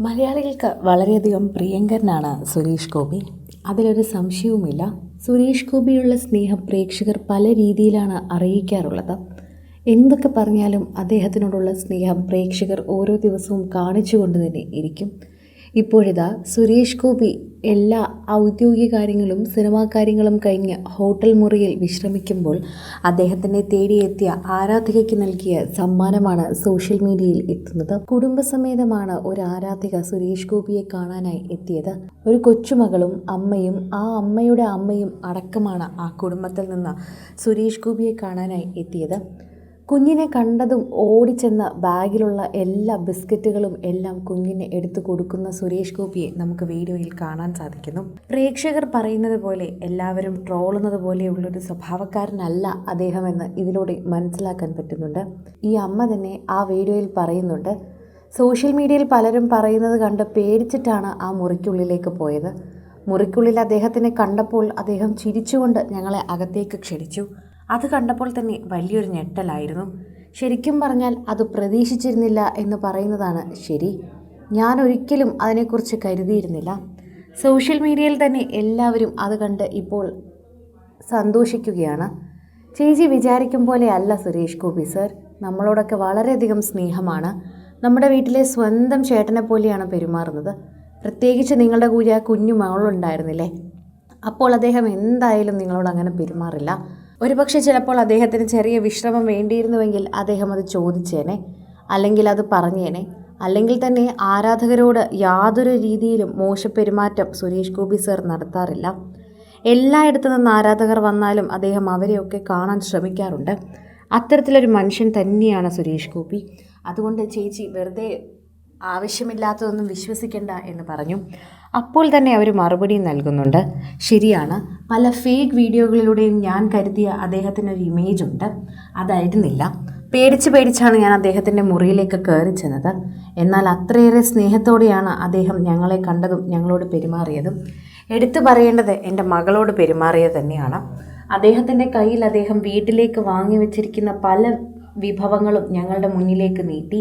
മലയാളികൾക്ക് വളരെയധികം പ്രിയങ്കരനാണ് സുരേഷ് ഗോപി. അതിലൊരു സംശയവുമില്ല. സുരേഷ് ഗോപിയുള്ള സ്നേഹം പ്രേക്ഷകർ പല രീതിയിലാണ് അറിയിക്കാറുള്ളത്. എന്തൊക്കെ പറഞ്ഞാലും അദ്ദേഹത്തിനോടുള്ള സ്നേഹം പ്രേക്ഷകർ ഓരോ ദിവസവും കാണിച്ചുകൊണ്ട് തന്നെ ഇരിക്കും. ഇപ്പോഴിതാ സുരേഷ് ഗോപി എല്ലാ ഔദ്യോഗിക കാര്യങ്ങളും സിനിമാ കാര്യങ്ങളും കഴിഞ്ഞ് ഹോട്ടൽ മുറിയിൽ വിശ്രമിക്കുമ്പോൾ അദ്ദേഹത്തിനെ തേടിയെത്തിയ ആരാധികയ്ക്ക് നൽകിയ സമ്മാനമാണ് സോഷ്യൽ മീഡിയയിൽ എത്തുന്നത്. കുടുംബസമേതമാണ് ഒരു ആരാധിക സുരേഷ് ഗോപിയെ കാണാനായി എത്തിയത്. ഒരു കൊച്ചുമകളും അമ്മയും ആ അമ്മയുടെ അമ്മയും അടക്കമാണ് ആ കുടുംബത്തിൽ നിന്ന് സുരേഷ് ഗോപിയെ കാണാനായി എത്തിയത്. കുഞ്ഞിനെ കണ്ടതും ഓടിച്ചെന്ന ബാഗിലുള്ള എല്ലാ ബിസ്ക്കറ്റുകളും എല്ലാം കുഞ്ഞിനെ എടുത്തു കൊടുക്കുന്ന സുരേഷ് ഗോപിയെ നമുക്ക് വീഡിയോയിൽ കാണാൻ സാധിക്കുന്നു. പ്രേക്ഷകർ പറയുന്നത് പോലെ എല്ലാവരും ട്രോളുന്നത് പോലെയുള്ളൊരു സ്വഭാവക്കാരനല്ല അദ്ദേഹം എന്ന് ഇതിലൂടെ മനസ്സിലാക്കാൻ പറ്റുന്നുണ്ട്. ഈ അമ്മ തന്നെ ആ വീഡിയോയിൽ പറയുന്നുണ്ട്. സോഷ്യൽ മീഡിയയിൽ പലരും പറയുന്നത് കണ്ട് പേടിച്ചിട്ടാണ് ആ മുറിക്കുള്ളിലേക്ക് പോയത്. മുറിക്കുള്ളിൽ അദ്ദേഹത്തിനെ കണ്ടപ്പോൾ അദ്ദേഹം ചിരിച്ചുകൊണ്ട് ഞങ്ങളെ അകത്തേക്ക് ക്ഷണിച്ചു. അത് കണ്ടപ്പോൾ തന്നെ വലിയൊരു ഞെട്ടലായിരുന്നു. ശരിക്കും പറഞ്ഞാൽ അത് പ്രതീക്ഷിച്ചിരുന്നില്ല എന്ന് പറയുന്നതാണ് ശരി. ഞാൻ ഒരിക്കലും അതിനെക്കുറിച്ച് കരുതിയിരുന്നില്ല. സോഷ്യൽ മീഡിയയിൽ തന്നെ എല്ലാവരും അത് കണ്ട് ഇപ്പോൾ സന്തോഷിക്കുകയാണ്. ചേച്ചി വിചാരിക്കും പോലെ അല്ല സുരേഷ് ഗോപി സർ. നമ്മളോടൊക്കെ വളരെയധികം സ്നേഹമാണ്. നമ്മുടെ വീട്ടിലെ സ്വന്തം ചേട്ടനെ പോലെയാണ് പെരുമാറുന്നത്. പ്രത്യേകിച്ച് നിങ്ങളുടെ കൂടെ ആ കുഞ്ഞു മകളുണ്ടായിരുന്നില്ലേ? അപ്പോൾ അദ്ദേഹം എന്തായാലും നിങ്ങളോട് അങ്ങനെ പെരുമാറില്ല. ഒരുപക്ഷെ ചിലപ്പോൾ അദ്ദേഹത്തിന് ചെറിയ വിശ്രമം വേണ്ടിയിരുന്നുവെങ്കിൽ അദ്ദേഹം അത് ചോദിച്ചേനെ അല്ലെങ്കിൽ അത് പറഞ്ഞേനെ അല്ലെങ്കിൽ തന്നെ ആരാധകരോട് യാതൊരു രീതിയിലും മോശപ്പെരുമാറ്റം സുരേഷ് ഗോപി സർ നടത്താറില്ല. എല്ലായിടത്തു നിന്ന് ആരാധകർ വന്നാലും അദ്ദേഹം അവരെയൊക്കെ കാണാൻ ശ്രമിക്കാറുണ്ട്. അത്തരത്തിലൊരു മനുഷ്യൻ തന്നെയാണ് സുരേഷ് ഗോപി. അതുകൊണ്ട് ചേച്ചി വെറുതെ ആവശ്യമില്ലാത്തതൊന്നും വിശ്വസിക്കേണ്ട എന്ന് പറഞ്ഞു. അപ്പോൾ തന്നെ അവർ മറുപടി നൽകുന്നുണ്ട്. ശരിയാണ് പല ഫേക്ക് വീഡിയോകളിലൂടെയും ഞാൻ കരുതിയ അദ്ദേഹത്തിനൊരു ഇമേജ് ഉണ്ട്. അതായിരുന്നില്ല. പേടിച്ച് പേടിച്ചാണ് ഞാൻ അദ്ദേഹത്തിന്റെ മുറിയിലേക്ക് കയറി ചെന്നത്. എന്നാൽ അത്രയേറെ സ്നേഹത്തോടെയാണ് അദ്ദേഹം ഞങ്ങളെ കണ്ടതും ഞങ്ങളോട് പെരുമാറിയതും. എടുത്തു പറയേണ്ടത് എന്റെ മകളോട് പെരുമാറിയത് തന്നെയാണ്. അദ്ദേഹത്തിന്റെ കയ്യിൽ അദ്ദേഹം വീട്ടിലേക്ക് വാങ്ങി വെച്ചിരിക്കുന്ന പല വിഭവങ്ങളും ഞങ്ങളുടെ മുന്നിലേക്ക് നീട്ടി.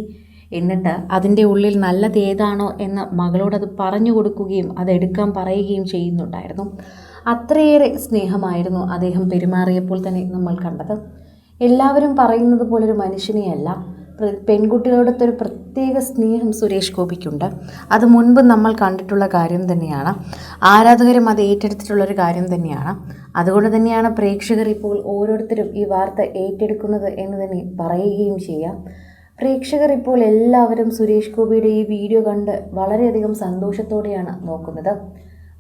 എന്നിട്ട് അതിന്റെ ഉള്ളിൽ നല്ലത് ഏതാണോ എന്ന് മകളോടത് പറഞ്ഞു കൊടുക്കുകയും അതെടുക്കാൻ പറയുകയും ചെയ്യുന്നുണ്ടായിരുന്നു. അത്രയേറെ സ്നേഹമായിരുന്നു അദ്ദേഹം പെരുമാറിയപ്പോൾ തന്നെ നമ്മൾ കണ്ടത്. എല്ലാവരും പറയുന്നത് പോലൊരു മനുഷ്യനെയല്ല. പെൺകുട്ടികളോടൊത്തൊരു പ്രത്യേക സ്നേഹം സുരേഷ് ഗോപിക്കുണ്ട്. അത് മുൻപ് നമ്മൾ കണ്ടിട്ടുള്ള കാര്യം തന്നെയാണ്. ആരാധകരും അത് ഏറ്റെടുത്തിട്ടുള്ളൊരു കാര്യം തന്നെയാണ്. അതുകൊണ്ട് തന്നെയാണ് പ്രേക്ഷകർ ഇപ്പോൾ ഓരോരുത്തരും ഈ വാർത്ത ഏറ്റെടുക്കുന്നത് എന്ന് തന്നെ പറയുകയും ചെയ്യാം. പ്രേക്ഷകർ ഇപ്പോൾ എല്ലാവരും സുരേഷ് ഗോപിയുടെ ഈ വീഡിയോ കണ്ട് വളരെയധികം സന്തോഷത്തോടെയാണ് നോക്കുന്നത്.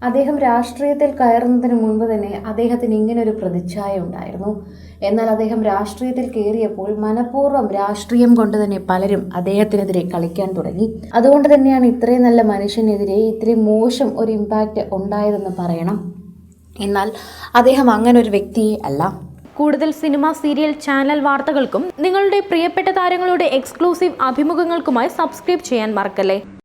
അദ്ദേഹം രാഷ്ട്രീയത്തിൽ കയറുന്നതിന് മുൻപ് തന്നെ അദ്ദേഹത്തിന് ഇങ്ങനെ ഒരു പ്രതിച്ഛായ ഉണ്ടായിരുന്നു. എന്നാൽ അദ്ദേഹം രാഷ്ട്രീയത്തിൽ കയറിയപ്പോൾ മനഃപൂർവം രാഷ്ട്രീയം കൊണ്ട് തന്നെ പലരും അദ്ദേഹത്തിനെതിരെ കളിക്കാൻ തുടങ്ങി. അതുകൊണ്ട് തന്നെയാണ് ഇത്രയും നല്ല മനുഷ്യനെതിരെ ഇത്രയും മോശം ഒരു ഇമ്പാക്റ്റ് ഉണ്ടായതെന്ന് പറയണം. എന്നാൽ അദ്ദേഹം അങ്ങനെ ഒരു വ്യക്തിയെ അല്ല. കൂടുതൽ സിനിമ സീരിയൽ ചാനൽ വാർത്തകൾക്കും നിങ്ങളുടെ പ്രിയപ്പെട്ട താരങ്ങളുടെ എക്സ്ക്ലൂസീവ് അഭിമുഖങ്ങൾക്കുമായി സബ്സ്ക്രൈബ് ചെയ്യാൻ മറക്കല്ലേ?